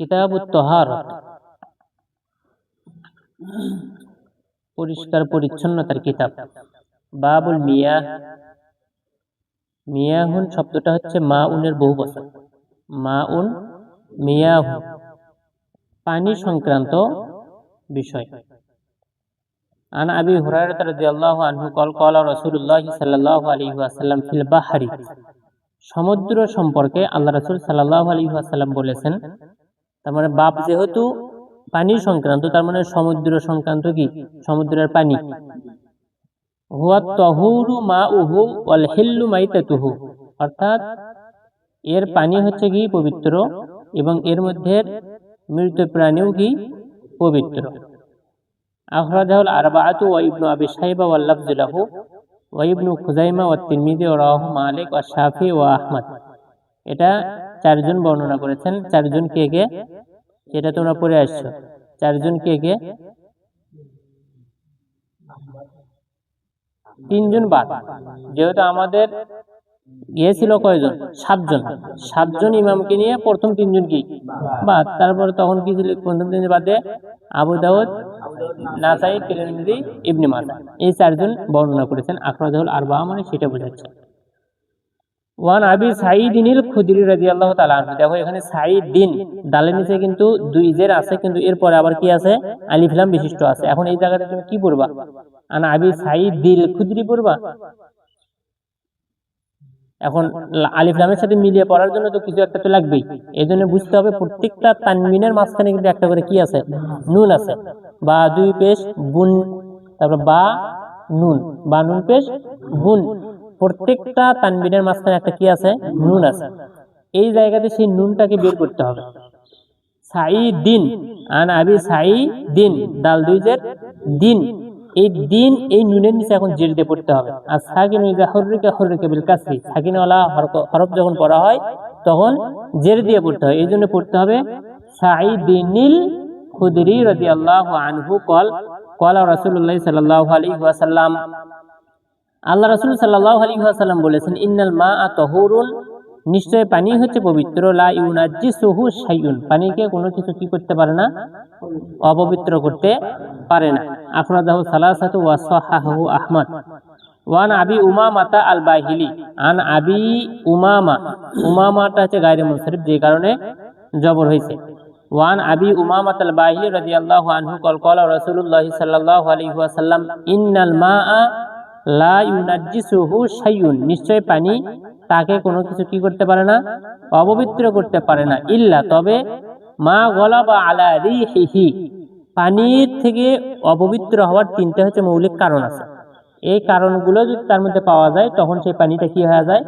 কিতাব উত্তহার পরিষ্কার পরিচ্ছন্নতার কিতাব। বাবুল মিয়া। মিয়াহুন শব্দটা হচ্ছে মা উনের বহু বছর মা উন মিয়াহু। পানি সংক্রান্ত বিষয়। আন আবি হুরায়রা রাদিয়াল্লাহু আনহু কল কল রাসূলুল্লাহ সাল্লাল্লাহু আলাইহি ওয়াসাল্লাম ফিল বাহরি। সমুদ্র সম্পর্কে আল্লাহ রাসূল সাল্লাল্লাহু আলাইহি ওয়াসাল্লাম বলেছেন তার মানে বাপ যেহেতু পানি সংক্রান্ত, তার মানে সমুদ্র সংক্রান্ত কি? সমুদ্রের পানি। অর্থাৎ এর পানি হচ্ছে কি? পবিত্র। এবং এর মধ্যে মৃত প্রাণীও কি? পবিত্র। এটা চারজন বর্ণনা করেছেন। চারজন কে কে? যেটা তোমরা পড়ে আসছো। চারজন কে কে? তিনজন বাদ। যেহেতু আমাদের ইয়ে ছিল কয়জন? সাতজন। সাতজন ইমামকে নিয়ে প্রথম তিনজন কি? বাদ। তারপরে তখন কি ছিল? প্রথম তিনজন বাদে আবু দাউদ, নাসাই, তিরমিজি, ইবনে এই চারজন বর্ণনা করেছেন। আখরাজাহুল আরবা মানে সেটা বোঝাচ্ছে। ওয়ান আবি সাইদিনিল খুদরি রাদিয়াল্লাহু তাআলা আনহু। দেখো, এখানে সাইদিন দালের নিচে কিন্তু দুই জের আছে, কিন্তু এরপরে আবার কি আছে? আলিফ লাম বিশিষ্ট আছে। এখন এই জায়গাতে তুমি কি পড়বা? আন আবি সাইদিল খুদরি পড়বা? এখন লা- আলিফ লামের সাথে মিলিয়ে পড়ার জন্য তো কিছু একটা তো লাগবেই। এই জন্য বুঝতে হবে প্রত্যেকটা তানমিনের মাঝখানে কিন্তু একটা করে কি আছে? নুন আছে। বা দুই পেশ বুন তারপর বা নুন। বা নুন পেশ বুন প্রত্যেকটা তানবিনের মাঝখানে একটা কি আছে? নুন আছে। এই জায়গাতে সেই নুনটাকে বের করতে হবে। সাই দিন আন আবি সাই দিন দাল দুই জের দিন। এই দিন এই নুনের নিচে এখন জের দিয়ে পড়তে হবে। আর সাকিন হররিকা হররিকা বিল কাসরি, সাকিনওয়ালা হরফ যখন পড়া হয়, তখন জের দিয়ে পড়তে হয়। এই জন্য পড়তে হবে সাই দিনিল খুদরি রাদিয়াল্লাহু আনহু কল, কলা রাসূলুল্লাহ সাল্লাল্লাহু আলাইহি ওয়াসাল্লাম। আল্লাহ রাসূল সাল্লাল্লাহু আলাইহি ওয়াসাল্লাম বলেছেন, ইন্নাল মাআ তাহুরুন নিশ্চয় পানি হচ্ছে পবিত্র, লা ইউনাজ্জিসুহু শাইউন, পানিকে কোনো কিছু কি করতে পারে না, অপবিত্র করতে পারে না। আখরাজাহু সালাসাতু ওয়া আহমদ। ওয়ান আবি উমামাতা আল বাহিলি আন আবি উমামা, উমামাটা হচ্ছে গায়রে মুনসারিফ, যে কারণে জবর হয়েছে। ওয়ান আবি উমামাত আল বাহিলি রাদিয়াল্লাহু আনহু, কল, কলা রাসূলুল্লাহ সাল্লাল্লাহু আলাইহি ওয়াসাল্লাম, ইন্নাল মাআ নিশ্চয় পানি তাকে কোনো কিছু কি করতে পারে না? অপবিত্র করতে পারে না। ইল্লা, তবে মা গলাবা আলা রিহিহি, পানির থেকে অপবিত্র হওয়ার তিনটে হচ্ছে মৌলিক কারণ আছে। এই কারণগুলো যদি তার মধ্যে পাওয়া যায়, তখন সেই পানিটা কি হয়ে যায়?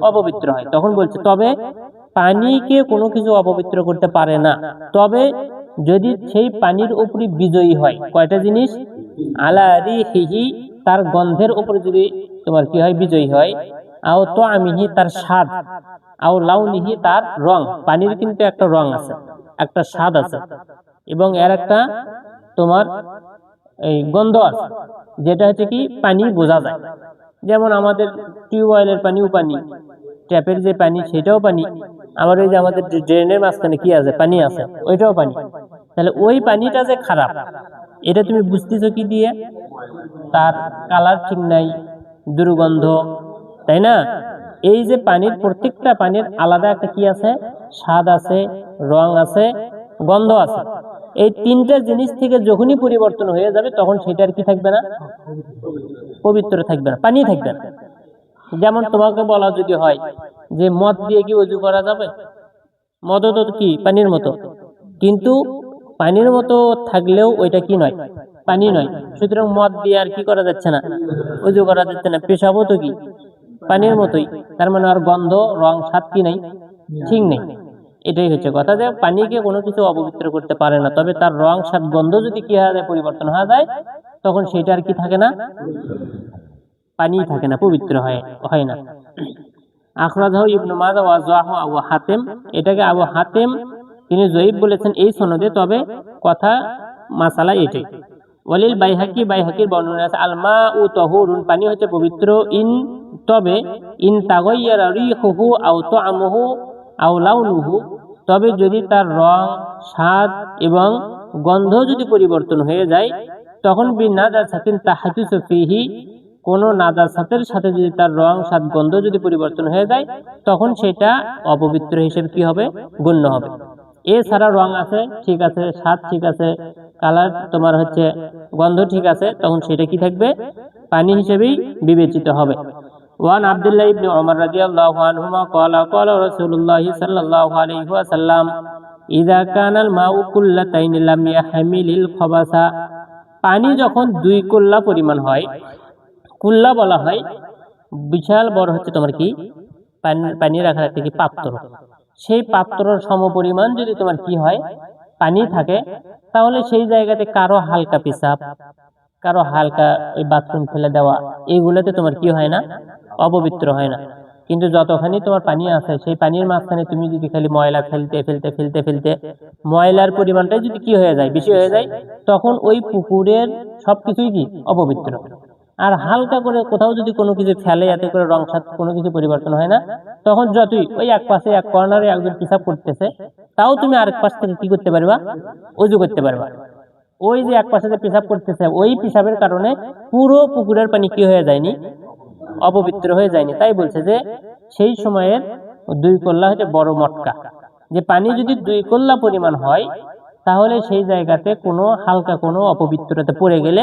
অপবিত্র হয়। তখন বলছে, তবে পানিকে কোনো কিছু অপবিত্র করতে পারে না। তবে যদি সেই পানির উপরে বিজয়ী হয়, কয়টা জিনিস? আলা রিহিহি তার গন্ধের উপরে যদি তোমার কি হয়, বিজয়ী হয়, আও তো আমিহি তার স্বাদ, আও লাউনিহি তার রং, পানির কিন্তু একটা রং আছে, একটা স্বাদ আছে। এবং এর একটা তোমার এই গন্ধ আছে, যেটা হচ্ছে কি, পানি বোঝা যায়। যেমন আমাদের টিউবওয়েলের পানিও পানি ট্যাপের যে পানি, সেটাও পানি। আবার ওই যে আমাদের ড্রেনের মাঝখানে কি আছে, পানি আছে, ওইটাও পানি। তাহলে ওই পানিটা যে খারাপ এটা তুমি বুঝতেছো কি দিয়ে? তার কালার ঠিক নাই দুর্গন্ধ, তাই না? এই যে পানির প্রত্যেকটা পানির আলাদা একটা কি আছে? স্বাদ আছে, রং আছে, গন্ধ আছে। এই তিনটা জিনিস থেকে যখনই পরিবর্তন হয়ে যাবে, তখন সেটার কি থাকবে না? পবিত্র থাকবে না, পানি থাকবে না। যেমন তোমাকে বলা যদি হয় যে মদ দিয়ে কি উজু করা যাবে? মদ তো কি, পানির মতো। কিন্তু পানির মতো থাকলেও ওইটা কি নয়? পানি নয়। সুতরাং মদ দিয়ে আর কি করা যাচ্ছে না? অজু করা যাচ্ছে না। পেশাবও তো কি? পানির মতোই। তার মানে আর গন্ধ, রং, স্বাদ কি নাই? ঠিক নেই। এটাই হচ্ছে কথা। যে পানিকে কোনো কিছু অপবিত্র করতে পারে না। তবে তার রং, স্বাদ, গন্ধ যদি কি হয়ে যায় পরিবর্তন হয়ে যায়, তখন সেটা আর কি থাকে না? পানি থাকে না, পবিত্র হয় হয় না। আখরাজাহু ইবনু মাজা ওয়া আবু হাতেম। এটাকে আবু হাতেম তিনি জয়ীব বলেছেন, এই সনদে তবে কথা মাসালা এটাই ওয়ালিল বাইহাকি, বাইহাকির বর্ণনা আছে আলমা উ তহুরুন পানি হচ্ছে পবিত্র, ইন তবে, ইন তাগাইয়ারা রিহুহু আও তা'ামুহু আও লাউনুহু তবে যদি তার রং, স্বাদ এবং গন্ধ যদি পরিবর্তন হয়ে যায়, তখন বি নাজাসাতিন তাহাদুসু ফিহি, কোন নাজাসাতের সাথে যদি তার রং, স্বাদ, গন্ধ যদি পরিবর্তন হয়ে যায়, তখন সেটা অপবিত্র হিসেবে কি হবে? গণ্য হবে। এছাড়া রং আছে, ঠিক আছে স্বাদ ঠিক আছে কালার তোমার হচ্ছে গন্ধ ঠিক আছে, তখন সেটা কি থাকবে? পানি হিসেবেই বিবেচিত হবে। ওয়ান আবদুল্লাহ ইবনে ওমর রাদিয়াল্লাহু আনহুমা ক্বালা ক্বালা রাসূলুল্লাহি সাল্লাল্লাহু আলাইহি ওয়াসাল্লাম, ইযা কানাল মাউ কুল্লাতাইন লাম ইয়াহমিলিল খাবাসা। পানি যখন দুই কুল্লা পরিমাণ হয়, কুল্লা বলা হয়, বিশাল বড় হচ্ছে তোমার কি? পানি রাখার একটা কি পাত্র। সেই পাত্রর সমপরিমাণ যদি তোমার কি হয়, পানি থাকে, তাহলে সেই জায়গাতে কারও হালকা পেশাব, কারও হালকা ওই বাথরুম ফেলে দেওয়া এইগুলোতে তোমার কি হয় না? অপবিত্র হয় না। কিন্তু যতখানি তোমার পানি আছে, সেই পানির মাঝখানে তুমি যদি খালি ময়লা ফেলতে ফেলতে ফেলতে ফেলতে, ময়লার পরিমাণটা যদি কি হয়ে যায়, বেশি হয়ে যায়, তখন ওই পুকুরের সবকিছুই কি? অপবিত্র। আর হালকা করে কোথাও যদি কোনো কিছু ফেলে, এতে করে রং স্বাদ কোনো কিছু পরিবর্তন হয় না। তখন যতই ওই এক পাশে, এক কর্নারে একজন পিসাব করতেছে, তাও তুমি আরেক পাশ থেকে কি করতে পারবা? উজু করতে পারবা। ওই যে এক পাশে যে পেশাব করতেছে, ওই পেশাবের কারণে পুরো পুকুরের পানি কি হয়ে যায়নি? অপবিত্র হয়ে যায়নি। তাই বলছে যে, সেই সময়ের দুই কল্লা হচ্ছে বড় মটকা। যে পানি যদি দুই কল্লা পরিমাণ হয়, তাহলে সেই জায়গাতে কোনো হালকা কোনো অপবিত্রতা পড়ে গেলে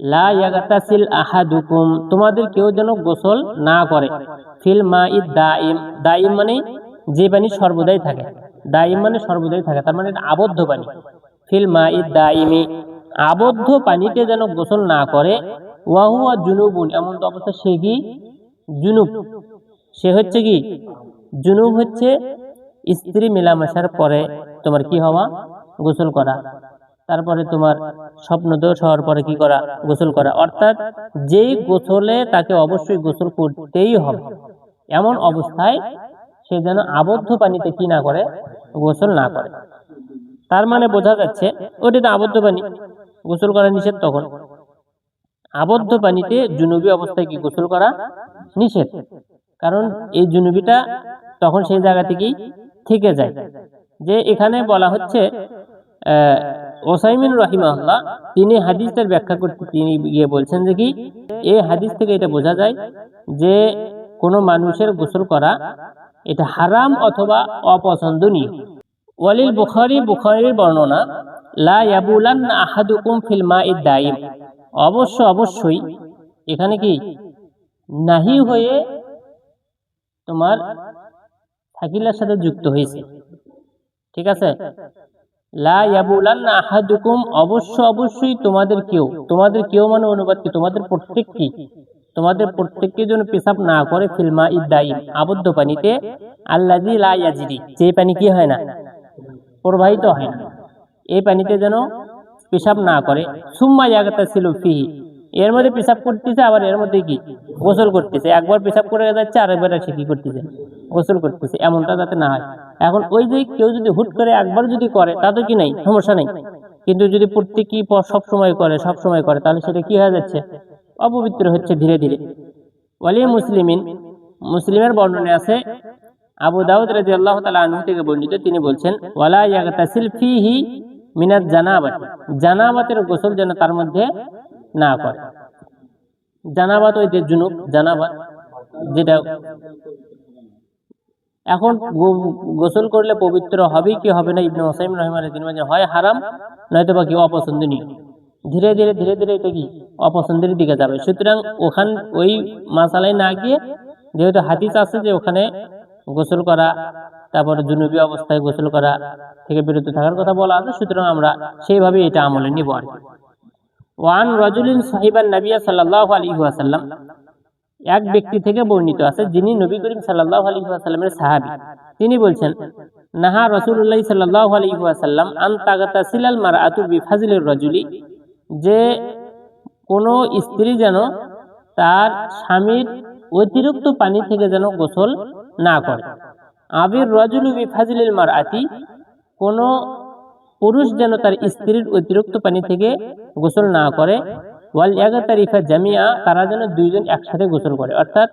লা ইয়াগতাসিল আহাদুকুম, তোমাদের কেউ যেন গোসল না করে। ফিল মাইদ দাইম দাইম মানে যে পানি সর্বদাই থাকে। দাইম মানে সর্বদাই থাকে, তার মানে আবদ্ধ পানি। ফিল মাইদ দাইমি আবদ্ধ পানিতে যেন গোসল না করে। ওয়াহুয়া জুনুবুন, এমন তো অবস্থা, সে কি? জুনুব। সে হচ্ছে কি? জুনুব হচ্ছে স্ত্রী মেলামেশার পরে তোমার কি হওয়া? গোসল করা। তারপরে তোমার স্বপ্ন দোষ হওয়ার পরে কি করা? গোসল করা। অর্থাৎ যেই গোসলে তাকে অবশ্যই গোসল করতেই হবে। এমন অবস্থায় সে যেন আবদ্ধ পানিতে কি না করে? গোসল না করে। তার মানে বোঝা যাচ্ছে, ওটা তো আবদ্ধ পানি। গোসল করা নিষেধ তখন। আবদ্ধ পানিতে জুনুবি অবস্থায় কি গোসল করা? নিষেধ। কারণ এই জুনুবিটা তখন সেই জায়গা থেকেই থেকে যায়। যে এখানে বলা হচ্ছে ওসাইমিন রহিমাল্লাহ তিনি হাদিসের ব্যাখ্যা করতে তিনি গিয়ে বলছেন যে কি এই হাদিস থেকে এটা বোঝা যায় যে কোনো মানুষের গোসল করা এটা হারাম অথবা অপছন্দনীয়। ওয়ালিল বুখারি, বুখারীর বর্ণনা, লা ইয়াবুলান্না আহাদুকুম ফিল মাইদ দাইম অবশ্য অবশ্যই এখানে কি নাহি হয়ে তোমার থাকিলার সাথে যুক্ত হয়েছে। ঠিক আছে? লা ইয়াবুলান্না আহাদুকুম, অবশ্য অবশ্যই তোমাদের কেউ তোমাদের কেউ মানে অনুবাদ কি? তোমাদের প্রত্যেককে তোমাদের প্রত্যেককে যেন পেশাব না করে ফিলমা আবদ্ধ পানিতে যে পানি কি হয় না? প্রবাহিত হয় না। এই পানিতে যেন পেশাব না করে। সুম্মা জায়গাটা ছিল ফিহি, এর মধ্যে পেশাব করতেছে, আবার এর মধ্যে কি? গোসল করতেছে। একবার পেশাব করে যাচ্ছে, আরেকবার সে কি করতেছে? গোসল করতেছে। এমনটা যাতে না হয়। এখন ওই যে কেউ যদি হুট করে একবার যদি করে, তাতে কি নাই? সমস্যা নেই। কিন্তু যদি প্রত্যেকই সব সময় করে সব সময় করে, তাহলে সেটা কি হয়ে যাচ্ছে? অপবিত্র হচ্ছে ধীরে ধীরে। ওয়ালি মুসলিমিন, মুসলিমের বর্ণনে আছে, আবু দাউদ রাদিয়াল্লাহু তাআলা আনহু থেকে বর্ণিত, তিনি বলছেন, ওয়ালা ইয়াগতাসিল ফিহি মিনাত জানাবাত। জানাবাতের গোসল যেন তার মধ্যে না করে। জানাবাত ওই যে জুনুব, জানাবাত, যেটা এখন গোসল করলে পবিত্র হবে কি হবে না? ইবনে ওসাইম রহিমানের তিনি বলেন হয় হারাম নয়তো বা কি অপছন্দনীয়? ধীরে ধীরে ধীরে ধীরে এটা কি? অপছন্দের দিকে যাবে। সুতরাং ওখান, ওই মাসালায় না গিয়ে যেহেতু হাদিস আছে যে ওখানে গোসল করা, তারপরে জুনুবি অবস্থায় গোসল করা থেকে বিরত থাকার কথা বলা আছে, সুতরাং আমরা সেইভাবে এটা আমলে নিব আর কি। ওয়ান রজুলিন সাহিবান নবিয়া সাল্লাল্লাহু আলাইহি ওয়াসাল্লাম এক ব্যক্তি থেকে বর্ণিত আছে, যিনি নবী করিম আলাইহি ওয়াসাল্লামের সাহাবী। তিনি বলছেন, নাহা রাসূলুল্লাহ সাল্লাল্লাহু আলাইহি ওয়াসাল্লাম আন তাগাতাসিলাল মারআতু বিফাজিলির রাজুলি যে কোনো স্ত্রী যেন তার স্বামীর অতিরিক্ত পানি থেকে যেন গোসল না করে। আবির রজুলু বিফাজিলিল মার আতি কোনো পুরুষ যেন তার স্ত্রীর অতিরিক্ত পানি থেকে গোসল না করে। ওয়াল ইয়াগাতারিফা জামিয়া, তারা যেন দুইজন একসাথে গোসল করে। অর্থাৎ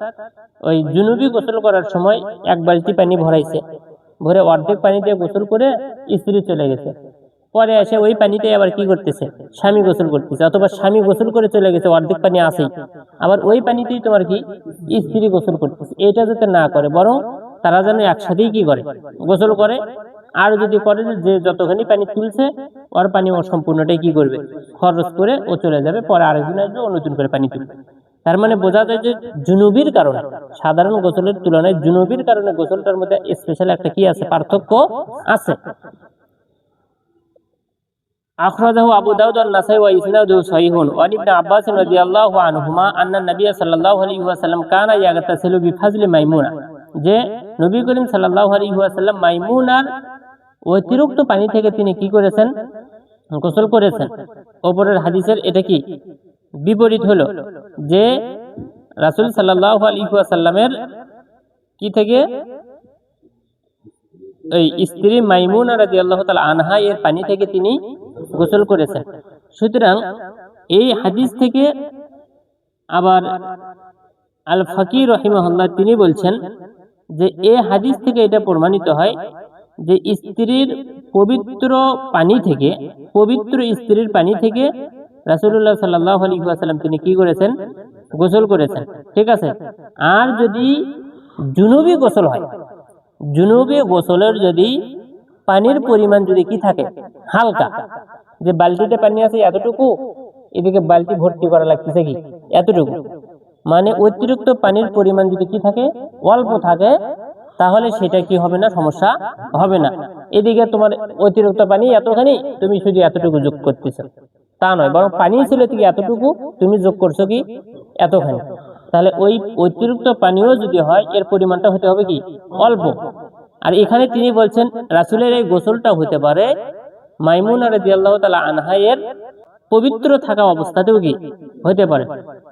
ওই জুনুবি গোসল করার সময় এক বালতি পানি ভরাইছে। ভরে অর্ধেক পানি দিয়ে গোসল করে স্ত্রী চলে গেছে। পরে এসে ওই পানিতে আবার কি করতেছে? স্বামী গোসল করতেছে। অথবা স্বামী গোসল করে চলে গেছে, অর্ধেক পানি আসেই আবার ওই পানিতেই তোমার কি? স্ত্রী গোসল করতেছে। এটা যাতে না করে, বরং তারা যেন একসাথেই কি করে, গোসল করে। আর যদি করে যে যতখানি পানি তুলছে, ওর পানি ও সম্পূর্ণটাই কি করবে? খরচ করে ও চলে যাবে, পরে আরেকদিন আসবে, ও নতুন করে পানি তুলবে। তার মানে বোঝা যায় যে জুনুবির কারণে, সাধারণ গোসলের তুলনায় জুনুবির কারণে গোসলটার মধ্যে স্পেশাল একটা কি আছে, পার্থক্য আছে। আখরাজাহু আবু দাউদ আল নাসাই ওয়া ইসনাদুহু সহিহুন। ওয়া ইবনে আব্বাস রাদিয়াল্লাহু আনহুমা আন্না নবিয়্য সাল্লাল্লাহু আলাইহি ওয়াসাল্লাম কানা ইয়াগতাসিলু বিফাজলি মাইমুনা। যে নবী করিম সাল্লাল্লাহু আলাইহি ওয়াসাল্লাম মাইমুনার অতিরিক্ত পানি থেকে তিনি কি করেছেন? গোসল করেছেন। ওপরের হাদিসের এটা কি? বিপরীত হলো যে রাসুল সাল্লাল্লাহু আলাইহি ওয়াসাল্লামের কি থেকে? এই স্ত্রী মাইমুন মাইমুনা রাদিয়াল্লাহু তাআলা আনহা এর পানি থেকে তিনি গোসল করেছেন। সুতরাং এই হাদিস থেকে আবার আল ফকির রহিমাহুল্লাহ তিনি বলছেন যে এ হাদিস থেকে এটা প্রমাণিত হয় যে স্ত্রীর পবিত্র পানি থেকে, পবিত্র স্ত্রীর পানি থেকে রাসূলুল্লাহ সাল্লাল্লাহু আলাইহি ওয়াসাল্লাম তিনি কি করেছেন? গোসল করেছেন। ঠিক আছে? আর যদি জুনুবি গোসল হয়, জুনুবে গোসলের যদি পানির পরিমাণ যদি কি থাকে, হালকা, যে বালতিতে পানি আছে এতটুকু, এদিকে বালতি ভর্তি করা লাগতেছে কি? এতটুকু। মানে অতিরিক্ত পানির পরিমাণ যদি কি থাকে, অল্প থাকে, তাহলে সেটা কি হবে না, সমস্যা হবে না। এদিকে তোমার অতিরিক্ত পানি এতখানি তুমি শুধু এতটুকু যোগ করতেছো। তা নয়, বরং পানি ছিল থেকে এতটুকু তুমি যোগ করছ কি? এতখানি। তাহলে ওই অতিরিক্ত পানিও যদি হয়, এর পরিমাণটা হতে হবে কি? অল্প। আর এখানে তিনি বলছেন, রাসুলের এই গোসলটা হতে পারে মাইমুনা রাদিয়াল্লাহু তাআলা আনহা এর পবিত্র থাকা অবস্থাতেও কি হতে পারে?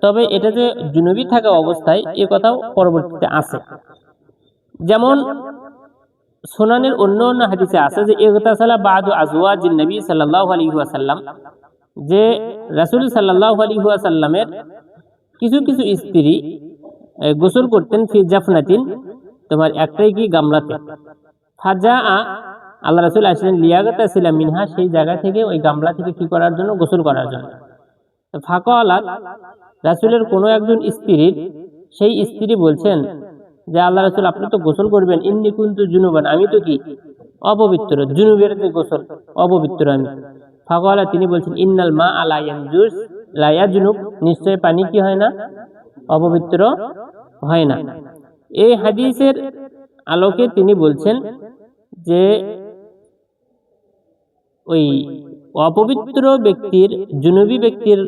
তবে এটা যে জুনুবি থাকা অবস্থায় এ কথাও পরবর্তীতে আছে। যেমন সুনানের অন্য অন্য হাদিসে আছে যে, ইগতাসালা বাদু আজওয়াজিন নবী সাল্লাল্লাহু আলাইহি ওয়াসাল্লাম যে রাসূল সাল্লাল্লাহু আলাইহি ওয়াসাল্লামের কিছু কিছু স্ত্রী গোসল করতেন ফি জাফনাতিন, তোমার একটাই কি গামলাতে। ফাজা আল্লাহ রাসূল আসলেন লিয়াগাতা ছিলাম মিনহা সেই জায়গা থেকে, ওই গামলা থেকে কি করার জন্য? গোসল করার জন্য। ফাঁকা আলাদ রাসূলের কোনো একজন স্ত্রীর, সেই স্ত্রী বলছেন যে, আল্লাহ রাসূল, আপনি তো গোসল করবেন। ইন্নি কুনতু জুনুবান আমি তো কি? অপবিত্র, জুনুবের গোসল, অপবিত্র আমি। ফাঁকা তিনি বলছেন, ইন্নাল মা আলা ইয়ানজুস লায়া জুনুব নিশ্চয় পানি কি হয় না? অপবিত্র হয় না। এই হাদিসের আলোকে তিনি বলছেন যে ওই অপবিত্র ব্যক্তির, জুনুবি ব্যক্তির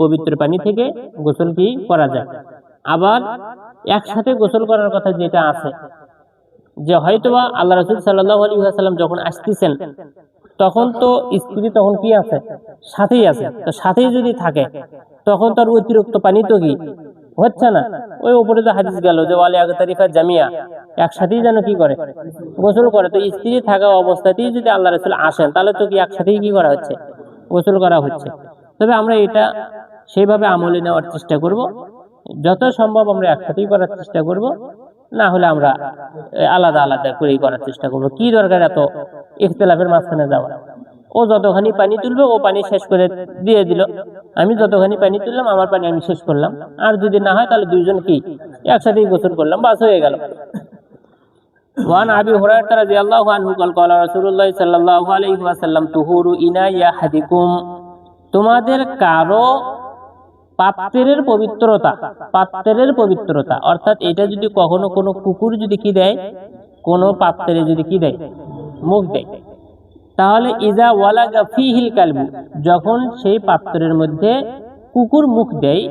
পবিত্র পানি থেকে গোসল কি করা যায়? আবার একসাথে গোসল করার কথা যেটা আছে, যে হয়তোবা আল্লাহ রসুল সাল্লাহ সাল্লাম যখন আসতেছেন, তখন তো স্ত্রী তখন কি আছে? সাথেই আছে। তো সাথেই যদি থাকে, তখন তার অতিরিক্ত পানি তো কি? হচ্ছে না। ওই উপরে তো হাদিস গেল যে ওয়ালে আগতারিফা জামিয়া, একসাথেই যেন কি করে? গোসল করে। তো স্ত্রী থাকা অবস্থাতেই যদি আল্লাহ রসুল আসেন, তাহলে তো কি একসাথেই কি করা হচ্ছে? গোসল করা হচ্ছে। তবে আমরা এটা সেইভাবে আমলে নেওয়ার চেষ্টা করব। যত সম্ভব আমরা একসাথেই করার চেষ্টা করব। না হলে আমরা আলাদা আলাদা করেই করার চেষ্টা করব। কি দরকার এত ইখতলাফের মাঝখানে যাওয়া? ও যতখানি পানি তুলবে ও পানি শেষ করে দিয়ে দিল আমি যতখানি পানি তুললাম আমার পানি আমি শেষ করলাম আর যদি না হয় তাহলে দুইজন কি একসাথেই গোসল করলাম বাস হয়ে গেল وعن ابي هريره رضي الله عنه قال قال رسول الله صلى الله عليه وسلم طهور اناء احدكم তোমাদের কারো পাত্রের পবিত্রতা পাত্রের পবিত্রতা অর্থাৎ এটা যদি কখনো কোনো কুকুর যদি কি দেয় কোনো পাত্রে যদি কি দেয় মুখ দেয় তাহলে ইজা ওয়ালাগা ফিহিল কালবু, যখন সেই পাত্রের মধ্যে কুকুর মুখ দেয়,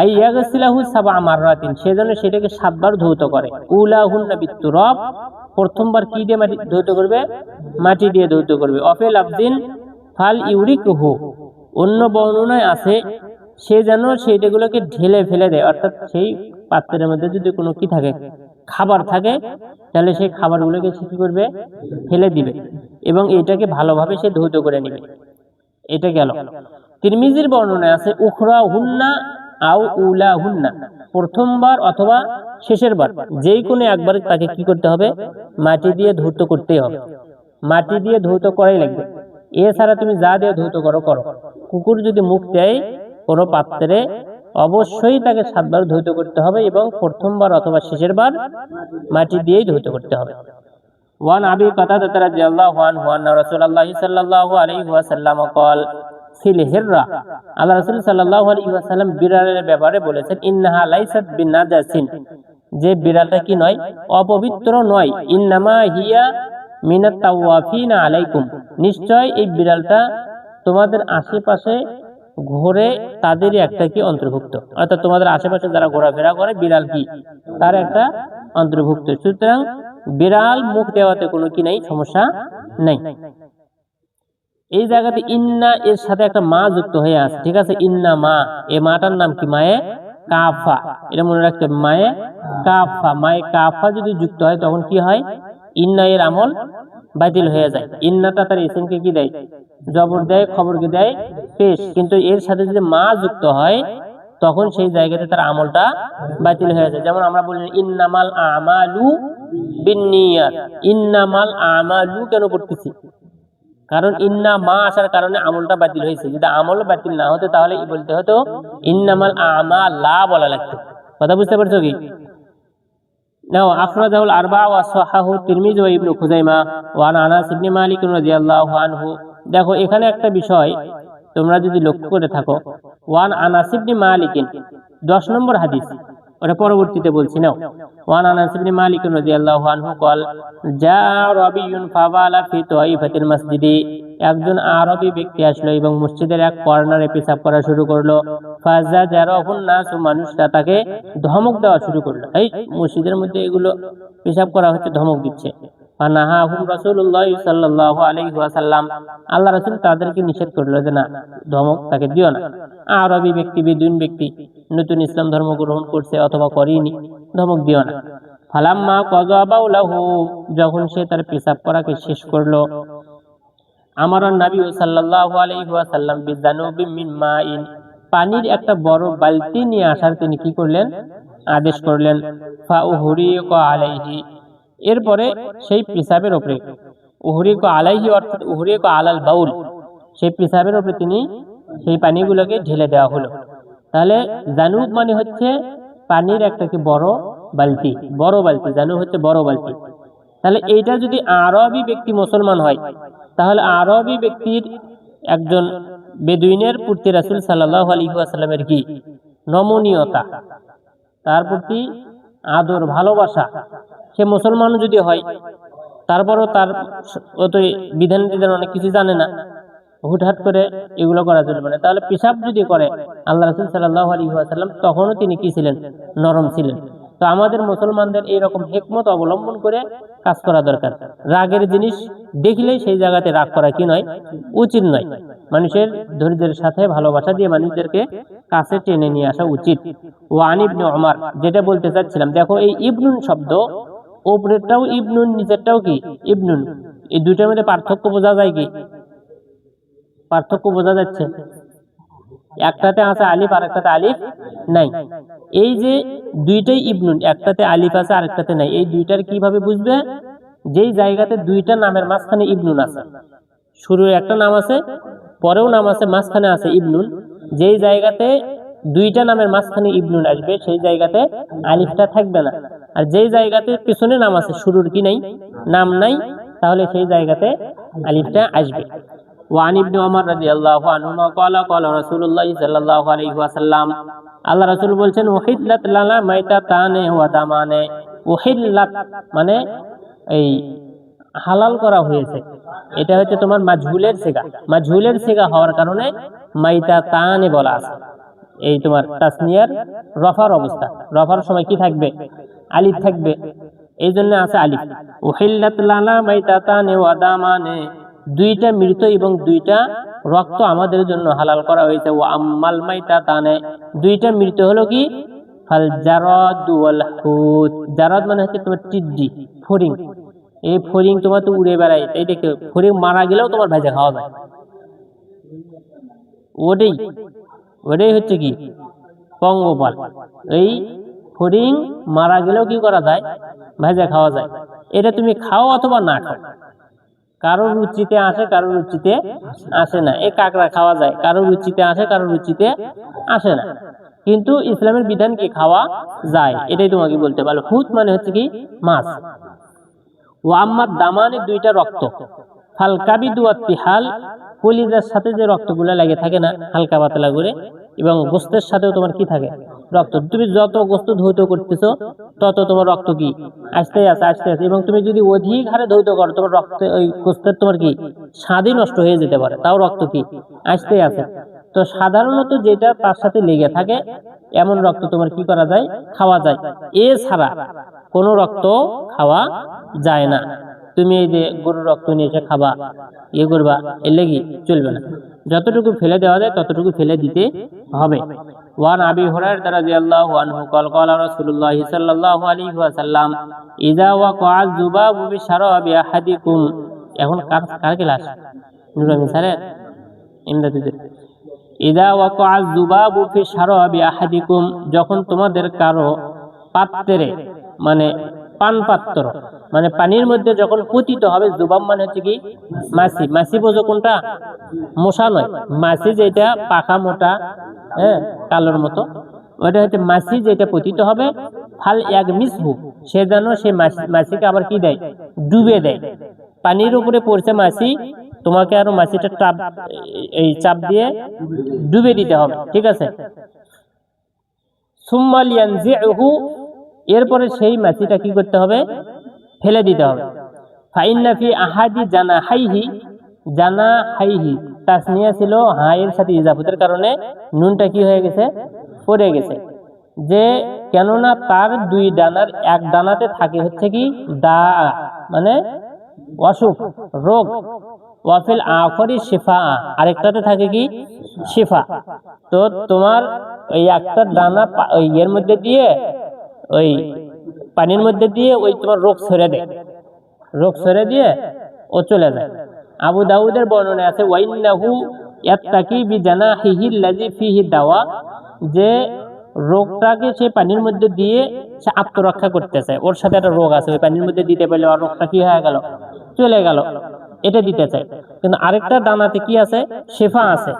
আই ইয়াগসিলাহু সাবা মাররাতিন সেজন্য সেটাকে সাতবার ধৌত করে। উলাহুন নবী তুরব প্রথমবার কি দিয়ে মাটি ধৌত করবে? মাটি দিয়ে ধৌত করবে। অফেল আবদিন ফাল ইউরিক হো অন্য বর্ণনায় আছে, সে যেন সেইটাগুলোকে ঢেলে ফেলে দেয়। অর্থাৎ সেই পাত্রের মধ্যে যদি কোনো কি থাকে খাবার থাকে, তাহলে সেই খাবারগুলোকে সে কি করবে? ফেলে দিবে এবং এটাকে ভালোভাবে সে ধৌত করে নেবে। এটা গেল। তিরমিজির বর্ণনায় আছে উখরা হুন্না আও উলা হুন্না প্রথমবার অথবা শেষের বার যেই কোনো একবার তাকে কি করতে হবে? মাটি দিয়ে ধৌত করতেই হবে। মাটি দিয়ে ধৌত করাই লাগবে। এছাড়া তুমি যা দিয়ে ধৌত করো করো। কুকুর যদি মুখ দেয় কোনো পাত্রে অবশ্যই তাকে সাতবার ধৌত করতে হবে এবং প্রথমবার অথবা শেষের বার মাটি দিয়েই ধৌত করতে হবে وعن أبي قتادة رضي الله عنه أن رسول الله صلى الله عليه وسلم قال ফিল হিররা আল্লাহ রাসূল সাল্লাল্লাহু আলাইহি ওয়াসাল্লাম বিড়ালের ব্যাপারে বলেছেন ইন্নাহা লাইসাত বিনাজাসিন যে বিড়ালটা কি নয় অপবিত্র নয় ইন্নামা হিয়া মিনাত তাওয়াফিনা আলাইকুম নিশ্চয় এই বিড়ালটা তোমাদের আশেপাশে ঘোরে তাদেরই একটা কি অন্তর্ভুক্ত। অর্থাৎ তোমাদের আশেপাশে যারা ঘোরাফেরা করে, বিড়াল কি? তার একটা অন্তর্ভুক্ত। সুতরাং বিড়াল মুখ দেওয়াতে কোনো কি নাই, সমস্যা নাই। এই জায়গাতে ইন্না এর সাথে একটা মা যুক্ত হয়ে আছে, ঠিক আছে? ইন্না মা। এই মাটার নাম কি? মায়ে কাফা। এটা মনে রাখতে মায়ে কাফা। মায়ে কাফা যদি যুক্ত হয়, তখন কি হয়? ইন্না এর আমল বাতিল হয়ে যায়। ইন্নাটা তার ইসিমকে কি দেয়? জবর দেয় খবরকে দেয়? পেশ। কিন্তু এর সাথে যদি মা যুক্ত হয়, তখন সেই জায়গাতে তার আমলটা বাতিল হয়ে যায়। যেমন আমরা বলি, ইন্নামাল আমালু বিন্নিয়াত। ইন্নামাল আমালু কেন করতেছি? কারণ ইন্না মা আসার কারণে আমলটা বাতিল হয়েছে। যদি আমল বাতিল না হতো, তাহলে বলতে হতো? ইন্নামাল আমা লা বলা লাগতো। কথা বুঝতে পারছ কি? নাও আখরাজাহুল আরবা ওয়া الترمذي وابن ওয়া ইবনু খুজাইমা ওয়া مالك رضي الله عنه. দেখো, এখানে একটা বিষয় তোমরা যদি লক্ষ্য করে থাকো। ওয়ান আনাস ইবনে মালিক 10 নম্বর হাদিস, ওটা পরবর্তীতে বলছি, নাও। ওয়ান আনাস ইবনে মালিক রাদিয়াল্লাহু আনহু কল জা রাবিউন ফাবালা ফি তাইফাতিল মসজিদি। একজন আরবি ব্যক্তি আসলো এবং মসজিদের এক কর্নারে পেশাব করা শুরু করল। ফাজা জারাহুন নাস, মানুষরা তাকে ধমক দেওয়া শুরু করল। এই মসজিদের মধ্যে এগুলো পেশাব করা হচ্ছে, ধমক দিচ্ছে। আল্লাহ রাসূল তাদেরকে নিষেধ করল যে না, ধমক তাকে দিও না। আরবি ব্যক্তি ব্যক্তি, নতুন ইসলাম ধর্ম গ্রহণ করছে অথবা করেনি, ধমক দিও না। ফালাম্মা কযাবাউ লাহু, যখন সে তার পেশাব করাকে শেষ করল আমার নবী সাল্লাল্লাহু আলাইহি ওয়াসাল্লাম, বিজানুবি মিন মাইন, পানির একটা বড় বালতি নিয়ে আসার তিনি কি করলেন? আদেশ করলেন এরপরে সেই পেশাবের উপরে, উহরিক আলাইহি অর্থাৎ উহরিক আলাল বাউল, সেই পেশাবের উপরে তিনি সেই পানিগুলোকে ঢেলে দেওয়া হলো। তাহলে জানুব মানে হচ্ছে পানির একটা কি বড় বালতি বড় বালতি, জানুব হচ্ছে বড় বালতি। তাহলে এইটা যদি আরবি ব্যক্তি মুসলমান হয় তাহলে আরবি ব্যক্তির একজন বেদুইনের প্রতি রাসুল সাল্লাহ আলী আসাল্লামের কি নমনীয়তা? তার প্রতি আদর, ভালোবাসা। সে মুসলমান যদি হয়, তারপরও তার অত বিধান টিধান অনেক কিছু জানে না। হুটহাট করে এগুলো করা চলবে না। তাহলে পেশাব যদি করে, আল্লাহ রসুল সাল্লাহ আলী আসাল্লাম তখনও তিনি কি ছিলেন? নরম ছিলেন। তো আমাদের মুসলমানদের এইরকম হেকমত অবলম্বন করে কাজ করা দরকার। রাগের জিনিস দেখলেই সেই জায়গাতে রাগ করা কি নয়, উচিত নয়। মানুষের ধৈর্যের সাথে ভালোবাসা দিয়ে মানুষদেরকে কাছে টেনে নিয়ে আসা উচিত। ও আনিবনে অমার যেটা বলতে চাচ্ছিলাম, দেখো এই ইবনুন শব্দ, ওপরেরটাও ইবনুন, নিচেরটাও কি? ইবনুন। এই দুইটার মধ্যে পার্থক্য বোঝা যায় কি? পার্থক্য বোঝা যাচ্ছে। একটাতে আছে আলিফ আর একটাতে আলিফ নাই। এই যে দুইটাই ইবনুন, একটাতে আলিফ আছে, আরেকটাতে নাই। এই দুইটার কীভাবে বুঝবে? যেই জায়গাতে দুইটা নামের মাঝখানে ইবনুন আছে। শুরুর একটা নাম আছে, পরেও নাম আছে, মাঝখানে আছে ইবনুন। যেই জায়গাতে দুইটা নামের মাঝখানে ইবনুন আসবে, সেই জায়গাতে আলিফটা থাকবে না। আর যেই জায়গাতে পিছনে নাম আছে, শুরুর কি নাই? নাম নাই, তাহলে সেই জায়গাতে আলিফটা আসবে। ওয়ান ইবনে ওমর রাদিয়াল্লাহু আনহুমা ক্বালা ক্বালা রাসূলুল্লাহ সাল্লাল্লাহু আলাইহি ওয়াসাল্লাম আল্লাহ রাসূল বলছেন, উহিল্লাত লানা মাইতাতানে ওয়া দামানে উহিল্লাত মানে এই হালাল করা হয়েছে। এটা হচ্ছে তোমার মাঝহুলের সেগা। মাঝহুলের সেগা হওয়ার কারণে মাইতা মাইতাতানে বলা আছে। এই তোমার তাসনিয়ার রফার অবস্থা। রফার সময় কি থাকবে? আলিফ থাকবে। এই জন্য আছে আলিফ। উহিল্লাত লানা মাইতাতানে ওয়া দামানে দুইটা মৃত এবং দুইটা রক্ত আমাদের জন্য হালাল করা হয়েছে। ও আম্মাল মাইতা তানে, দুইটা মৃত হলো কি? মানে মারা গেলেও তোমার খাওয়া যায়। হচ্ছে কি? পঙ্গপাল। এই ফড়িং মারা গেলেও কি করা যায়? ভাজা খাওয়া যায়। এটা তুমি খাও অথবা না খাও। কারোর রুচিতে আসে, কারোর রুচিতে আসে না। এই কাঁকড়া খাওয়া যায়, কারোর রুচিতে আসে, কারোর রুচিতে আসে না। কিন্তু ইসলামের বিধান কি খাওয়া যায়? এটাই তোমাকে বলতে পারো হুত মানে হচ্ছে কি? মাছ। ও আম্মার দামানে দুইটা রক্ত। হালকাবি দুয়াত্তি হাল কলিজার সাথে যে রক্তগুলো লাগে থাকে না, হালকা পাতলা করে, এবং গোস্তের সাথেও তোমার কি থাকে? রক্ত। তুমি যত গোস্ত ধৌত করতেছো, তত তোমার রক্ত কি? আসতে আছে আসতে আছে। এবং তুমি যদি অধিক হারে ধৌত করো, তোমার রক্ত ওই গোস্তের তোমার কি? স্বাদই নষ্ট হয়ে যেতে পারে। তাও রক্ত কি? আসতে আছে। তো সাধারণত যেটা তার সাথে লেগে থাকে, এমন রক্ত তোমার কি করা যায়? খাওয়া যায়। এছাড়া কোনো রক্ত খাওয়া যায় না। তুমি এই যে গরুর রক্ত নিয়ে এসে খাবা ইয়ে করবা, এর লেগে চলবে না। যতটুকু ফেলে দেওয়া যায়, ততটুকু ফেলে দিতে হবে। ওয়ান আবি হুরায়রা রাদিয়াল্লাহু আনহু قال قال رسول الله صلى الله عليه وسلم اذا وقع الذباب بشراب احدكم এখন কার কার ক্লাস নুরামি স্যারের ইমদাদুদের ইদা ওয়াকা যুবাবু ফি শারাবি আহাদিকুম যখন তোমাদের কারো পাত্রে মানে পান পাত্র মানে পানির মধ্যে যখন পতিত হবে, জুবাব মানে হচ্ছে কি? মাছি। মাছি বোঝো কোনটা? মশা নয়। মাছি যেটা পাকা মোটা হ্যাঁ কালোর মতো, ওটা হচ্ছে মাছি যেটা পতিত হবে, ফাল এক মিসবু, সে যেন সে মাছিকে আবার কি দেয়? ডুবে দেয়। পানির উপরে পড়ছে মাছি, তোমাকে আরও মাছিটা চাপ এই চাপ দিয়ে ডুবে দিতে হবে, ঠিক আছে? সুম্মাল ইয়ানজিউহু এরপরে সেই মাছিটা কি করতে হবে? ফেলে দিতে হবে। ফাইন্না ফি আহাদি জানা হাইহি জানা হাইহি তাসনিয়া ছিল হায়ের সাথে ইজাফতের কারণে নুনটা কি হয়ে গেছে? পড়ে গেছে। যে কেননা তার দুই ডানার এক ডানাতে থাকে হচ্ছে কি দা মানে অসুখ, রোগ। ওয়াফিল আখরি শিফা, আরেকটাতে থাকে কি, শিফা। তো তোমার ওই একটা ডানা ওই ইয়ের মধ্যে দিয়ে ওই পানির মধ্যে দিয়ে ওই তোমার রোগ ছেড়ে দেয়। রোগ ছেড়ে দিয়ে ও চলে যায়। আবু দাউদের বর্ণনা আছে, ওয়াইন্নাহু ইয়াত্তাকি বিজানাহিহি আল্লাযী ফিহি দাওয়া যে রোগটাকে সে পানির মধ্যে দিয়ে সে আত্মরক্ষা করতেছে। ওর সাথে একটা রোগ আছে, ওই পানির মধ্যে দিতে পারলে আর রোগটা কি হয়ে গেল? চলে গেল। এটা দিতে চাই কিন্তু আরেকটা দানাতে কি আছে? শেফা আছে।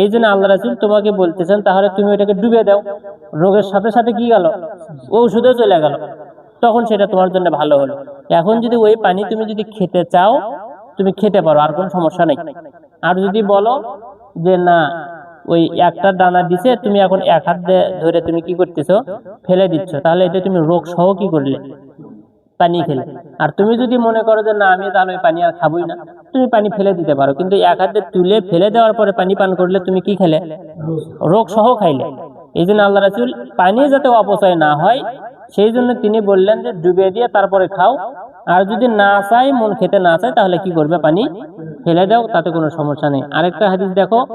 এই জন্য আল্লাহ রাসুল তোমাকে বলতেছেন, তাহলে তুমি ওটাকে ডুবে দাও। রোগের সাথে সাথে কি গেল? ঔষধও চলে গেল। তখন সেটা তোমার জন্য ভালো হলো। এখন যদি ওই পানি তুমি যদি খেতে চাও, তুমি খেতে পারো, আর কোনো সমস্যা নেই। আর যদি বলো যে, না, ওই একটা দানা দিছে, তুমি এখন এক হাত ধরে তুমি কি করতেছো? ফেলে দিচ্ছ। তাহলে এটা তুমি রোগ সহ কি করলে? পানি খেলে। আর তুমি যদি মনে করো যে, না, আমি তাহলে ওই পানি আর খাবোই না। তুমি পানি ফেলে দিতে পারো। কিন্তু এক হাতে তুলে ফেলে দেওয়ার পরে পানি পান করলে তুমি কি খেলে? রোগ সহ খাইলে। এই জন্য আল্লাহ রাসুল পানি যাতে অপচয় না হয় সেই জন্য তিনি বললেন যে ডুবে দিয়ে তারপরে খাও। আর যদি না চাই মন খেতে না চায়, তাহলে কি করবে? পানি ফেলে দাও, তাতে কোনো সমস্যা নেই। আরেকটা হাদিস দেখো,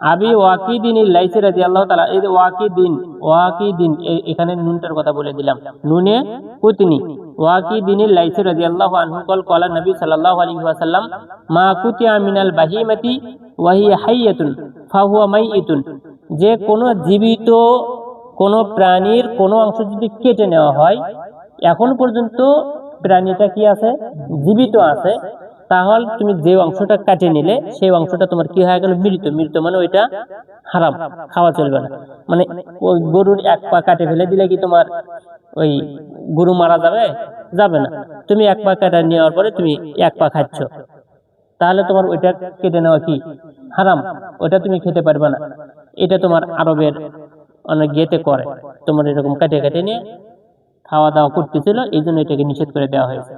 আবি ওয়াকিদিন লাইসি রাজি আল্লাহ তালা এই যে ওয়াকিদিন ওয়াকিদিন, এ- এখানে নুনটার কথা বলে দিলাম। নুনে কুতনি, ওয়াকিদিন লাইসি রাজি আল্লাহ আনহু কল নবী সাল্লাল্লাহু আলাইহি ওয়াসাল্লাম, মা কুতিয়া মিনাল বাহিমাতি ওয়াহি হাইয়াতুন, ফাহুয়া মাইয়িতুন। যে কোনো জীবিত কোনো প্রাণীর কোনো অংশ যদি কেটে নেওয়া হয়, এখন পর্যন্ত প্রাণীটা কি আছে? জীবিত আছে। তাহলে তুমি যে অংশটা কাটে নিলে, সেই অংশটা তোমার কি হয়ে গেল? মৃত। মৃত মানে ওইটা হারাম, খাওয়া চলবে না। মানে ওই গরুর এক পা কাটে ফেলে দিলে কি তোমার ওই গরু মারা যাবে? যাবে না। তুমি এক পা কাটা নেওয়ার পরে তুমি এক পা খাচ্ছ। তাহলে তোমার ওইটা কেটে নেওয়া কি? হারাম। ওটা তুমি খেতে পারবে না। এটা তোমার আরবের অনেক গেতে করে। তোমার এরকম কাটে কাটে নিয়ে খাওয়া দাওয়া করতেছিল, এই জন্য এটাকে নিষেধ করে দেওয়া হয়েছে।